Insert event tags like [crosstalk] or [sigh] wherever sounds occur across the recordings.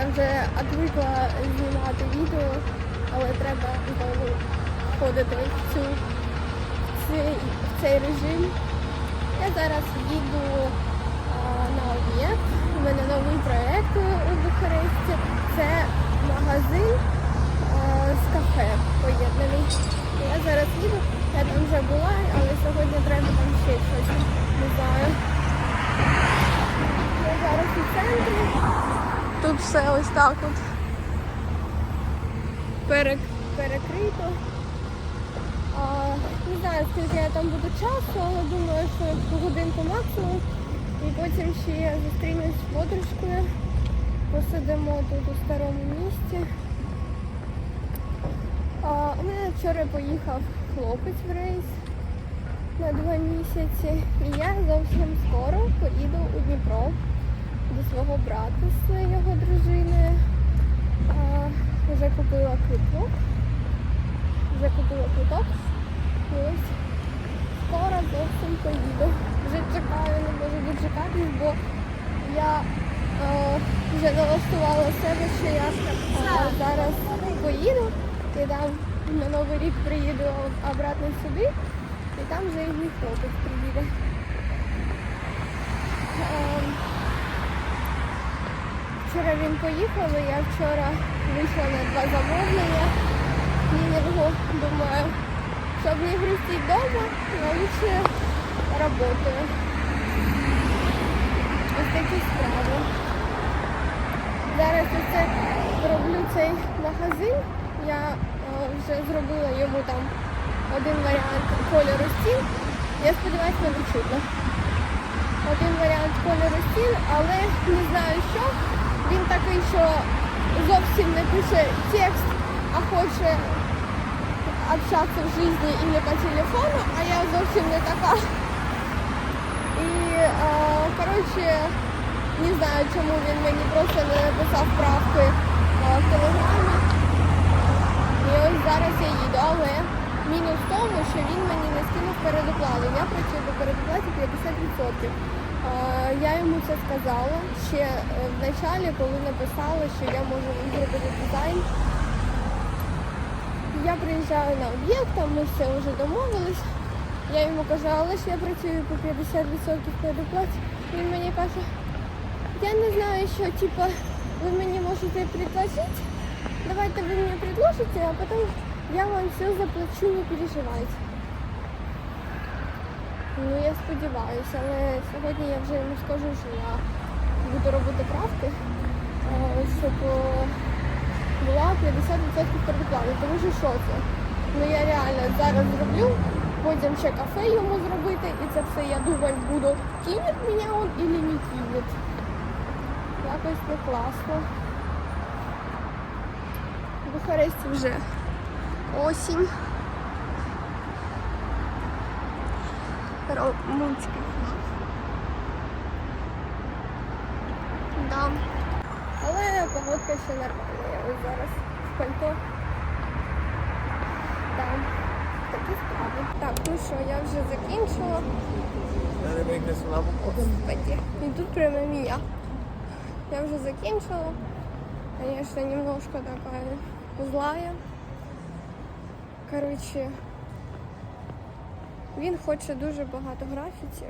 Я вже відвикла знімати відео, але треба знову входити в, цю, в, цей, в цей режим. Я зараз їду а, на об'єкт. У мене новий проєкт у Бухаресті. Це магазин а, з кафе поєднаний. Я зараз їду, я там вже була, але сьогодні треба там ще щось. Не знаю. Я зараз у центрі. Тут все ось так от перек, перекрито. А, не знаю, скільки я там буду часу, але думаю, що годинку максимум. І потім ще я зустрінусь з подружкою. Посидимо тут у старому місті. А, у мене вчора поїхав хлопець в рейс на два місяці. І я зовсім скоро поїду у Дніпро до свого брата з його дружиною. Вже купила квиток. Вже купила квиток. І ось скоро зовсім поїду. Вже чекаю, не можу дочекатись, бо я е, вже налаштувала себе, що я е, зараз поїду і там на Новий рік приїду обратно сюди, і там вже і мій хлопець приїде. Ем, Вчора він поїхав, я вчора вийшла на два замовлення клінінгу. Думаю, щоб не грустить вдома, лучше працюю. Ось такі справи. Зараз оце роблю цей магазин. Я е, вже зробила йому там один варіант кольору стін. Я сподіваюся, не чутно один варіант кольору стін, але не знаю що. Він такий, що зовсім не пише текст, а хоче общатися в житті і не по телефону, а я зовсім не така. І е, коротше, не знаю, чому він мені просто не написав правки е, в телеграмі. І ось зараз я їду, але мінус в тому, що він мені не. Я працюю по передоплаті 50%. Е, Я йому це сказала ще е, в началі, коли написала, що я можу зробити дизайн. Я приїжджаю на об'єкт, там ми все вже домовились. Я йому кажу, але ж я працюю по 50% передоплаті. Він мені каже, я не знаю, що типа ви мені можете предложити. Давайте ви мені предложите, а потім я вам все заплачу, не переживайте. Ну я сподіваюся, але сьогодні я вже йому скажу, що я буду робити правки, е, щоб була 50% передоплати. Тому що що це? Ну я реально зараз зроблю, потім ще кафе йому зробити, і це все, я думаю, буду кинет мене он или не кинет. Якось не класно. В Бухаресті вже осінь. Румунський. Да. Але погодка ще нормальна. Я ось зараз в пальто. Там такі справи. Так, ну що, я вже закінчила. Господи. І тут прямо меня. Я вже закінчила. Конечно, немножко такая злая. Короче, він хоче дуже багато графіті.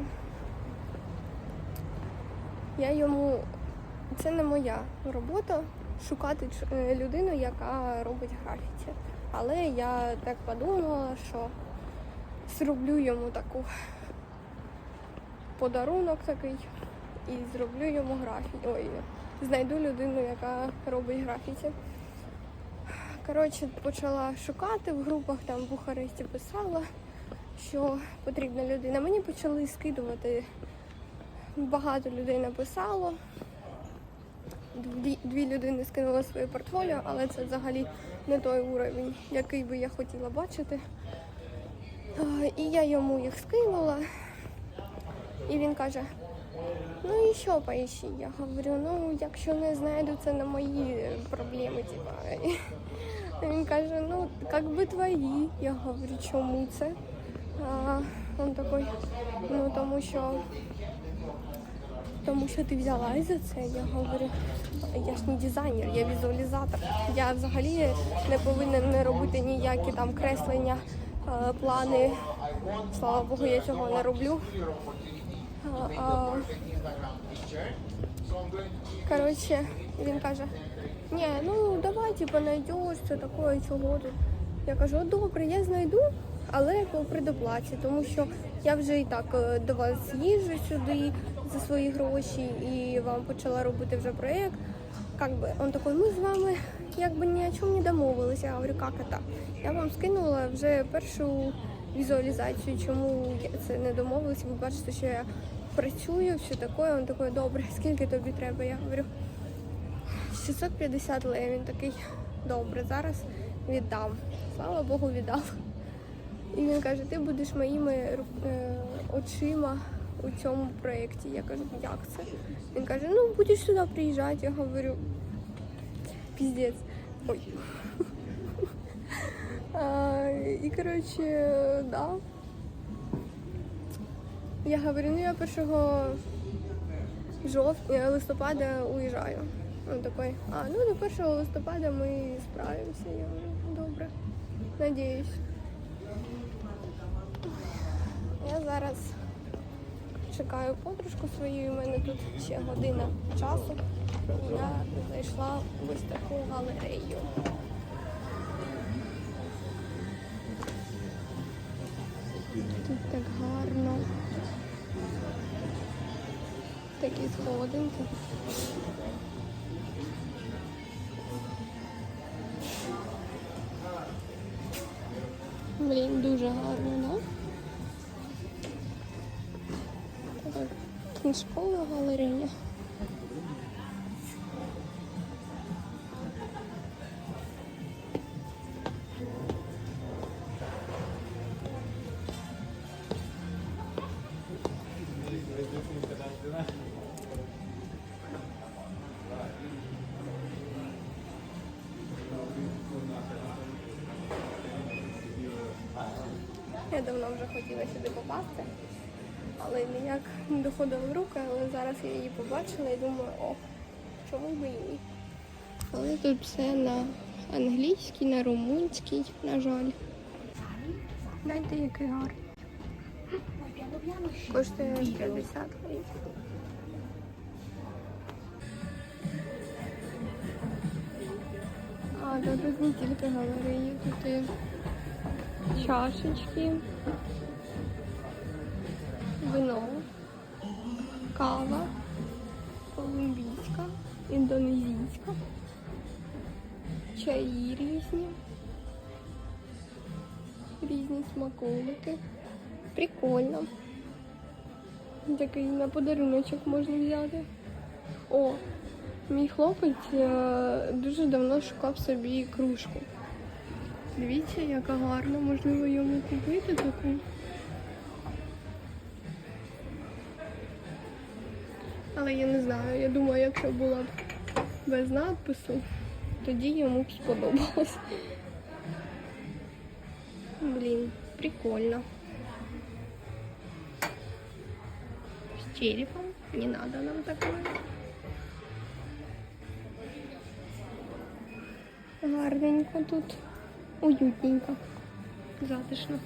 Я йому. Це не моя робота шукати е, людину, яка робить графіті. Але я так подумала, що зроблю йому таку подарунок такий і зроблю йому графіті. Ой, знайду людину, яка робить графіті. Коротше, почала шукати в групах, там в Бухаресті писала, що потрібна людина. Мені почали скидувати. Багато людей написало. Дві, дві людини скинули своє портфоліо, але це взагалі не той уровень, який би я хотіла бачити. І я йому їх скинула. І він каже: ну і що поїщи? Я говорю, ну якщо не знайду, це не мої проблеми. Типа. [laughs] Він каже, ну як би твої. Я говорю, чому це? А, він такий, ну тому що тому що ти взялась за це. Я говорю, я ж не дизайнер, я візуалізатор. Я взагалі не повинен не робити ніякі там креслення, плани. Слава Богу, я цього не роблю. Коротше, він каже, ні, ну давай, типу, знайдеш, це таке, чого тут. Я кажу, добре, я знайду, але по предоплаті, тому що я вже і так е, до вас їжджу сюди за свої гроші і вам почала робити вже проєкт. Как би, он такой, ми з вами якби ні о чому не домовилися. Я говорю, як це? Я вам скинула вже першу візуалізацію, чому я це не домовилася. Ви бачите, що я працюю, все таке. Він такий, добре, скільки тобі треба? Я говорю, 650 лев. Він такий, добре, зараз віддам. Слава Богу, віддав. І він каже, ти будеш моїми е, очима у цьому проєкті. Я кажу, як це? Він каже, ну будеш сюди приїжджати. Я говорю, піздець. Ой. [laughs] І коротше, да. Я говорю, ну я 1 жовтня, листопада уїжджаю. Він такий, а ну до 1 листопада ми справимося. Я говорю, добре. Надіюсь. Я зараз чекаю подружку свою, у мене тут ще година часу. Я зайшла в ось таку галерею. Тут так гарно. Такі сходинки. Блін, дуже гарно, книжкова галерея. Я давно вже хотіла сюди попасти, але ніяк не доходила руки, але зараз я її побачила і думаю, о, чому б і ні. Але тут все на англійській, на румунській, на жаль. Гляньте, який гарний. Коштує 50 гривень. А, тут не тільки галереї, тут і чашечки, вино, кава, колумбійська, індонезійська, чаї різні, різні смаколики. Прикольно. Такий на подаруночок можна взяти. О, мій хлопець е, дуже давно шукав собі кружку. Дивіться, яка гарна, можливо йому купити таку. Але я не знаю, я думаю, якщо була б без надпису, тоді йому б сподобалось. Блін, прикольно. С черепом. Не надо нам такое. Гарненько тут. Уютненько. Затишно.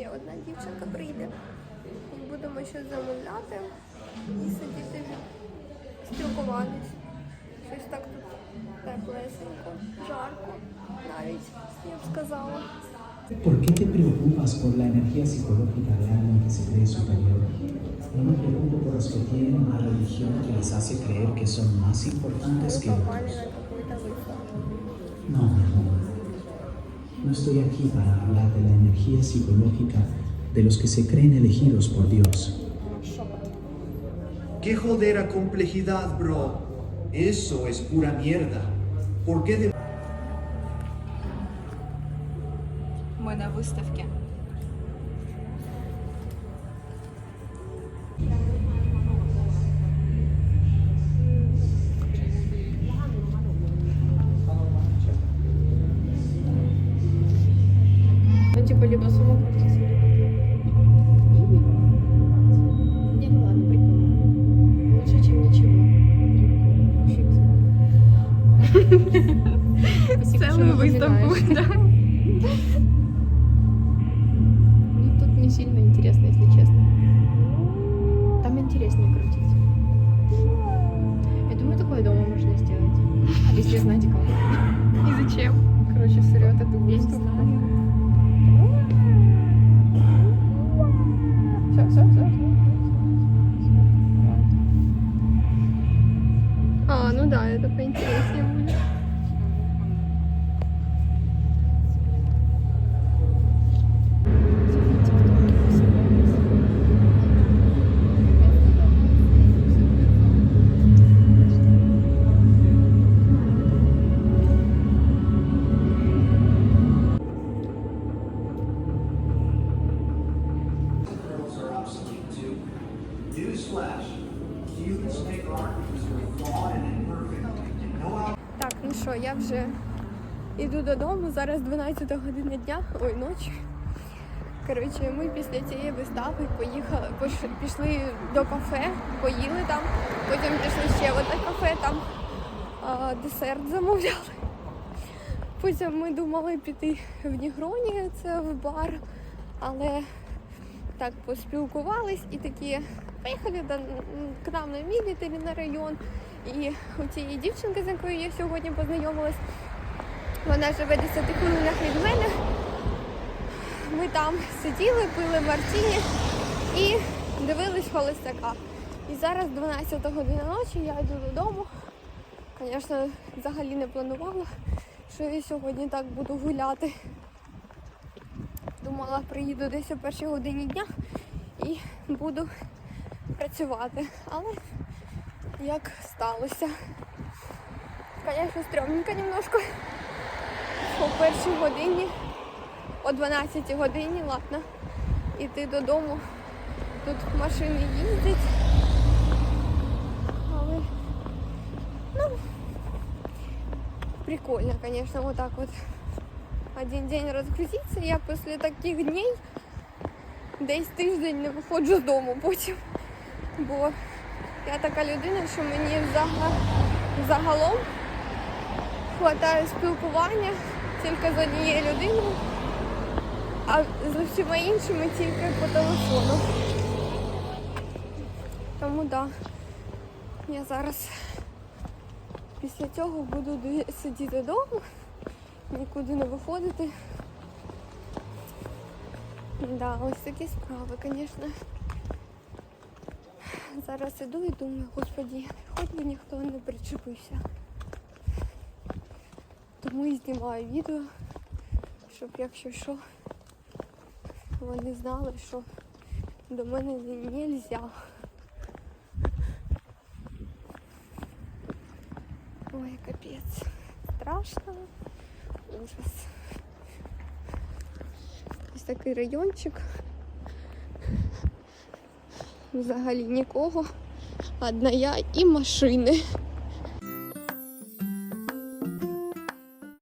Ще одна дівчинка прийде. І будемо щось замовляти і сидіти спілкуватись. Щось так тут теплесенько, жарко, навіть я б сказала. ¿Por qué te preocupas por la energía psicológica de alguien que se cree superior? No me preocupo por los que tienen una religión que les hace creer que son más importantes que otros. No. No estoy aquí para hablar de la energía psicológica de los que se creen elegidos por Dios. ¡Qué jodera complejidad, bro! Eso es pura mierda. ¿Por qué de либо, либо самокрутиться. И... Не, ну ладно, прикольно. Лучше, чем ничего. Целую типа, выставку. Ну, тут не сильно интересно, если честно. Там интереснее крутить. Я думаю, такое дома можно сделать. А Если знать кого. И зачем? Короче, срет эту выставку. Я не знаю. Вже йду додому. Зараз 12 година дня, ой, ночі. Коротше, ми після цієї вистави поїхали, пішли до кафе, поїли там, потім пішли ще в одне кафе, там а, десерт замовляли. Потім ми думали піти в Нігроні, це в бар, але так поспілкувались і такі поїхали до, к нам на мілітарі на район. І у цієї дівчинки, з якою я сьогодні познайомилась, вона живе 10 хвилинах від мене. Ми там сиділи, пили мартіні і дивились холостяка. І зараз 12 година ночі, я йду додому. Звісно, взагалі не планувала, що я сьогодні так буду гуляти. Думала, приїду десь о першій годині дня і буду працювати. Але як сталося. Звісно, стрьомненько немножко. О першій годині, о 12 годині, ладно, іти додому. Тут машини їздять. Але ну прикольно, конечно, вот так вот один день разгрузиться. Я після таких днів десь тиждень не виходжу з дому потім. Бо я така людина, що мені загалом вистачає спілкування тільки з однією людиною, а з усіма іншими тільки по телефону. Тому так, да, я зараз після цього буду сидіти вдома, нікуди не виходити. Да, ось такі справи, звісно. Зараз іду і думаю, господі, хоч би ніхто не причепився. Тому і знімаю відео, щоб якщо що, вони знали, що до мене не можна. Ой, капець. Страшно. Ужас. Ось такий райончик. Взагалі нікого. Одна я і машини.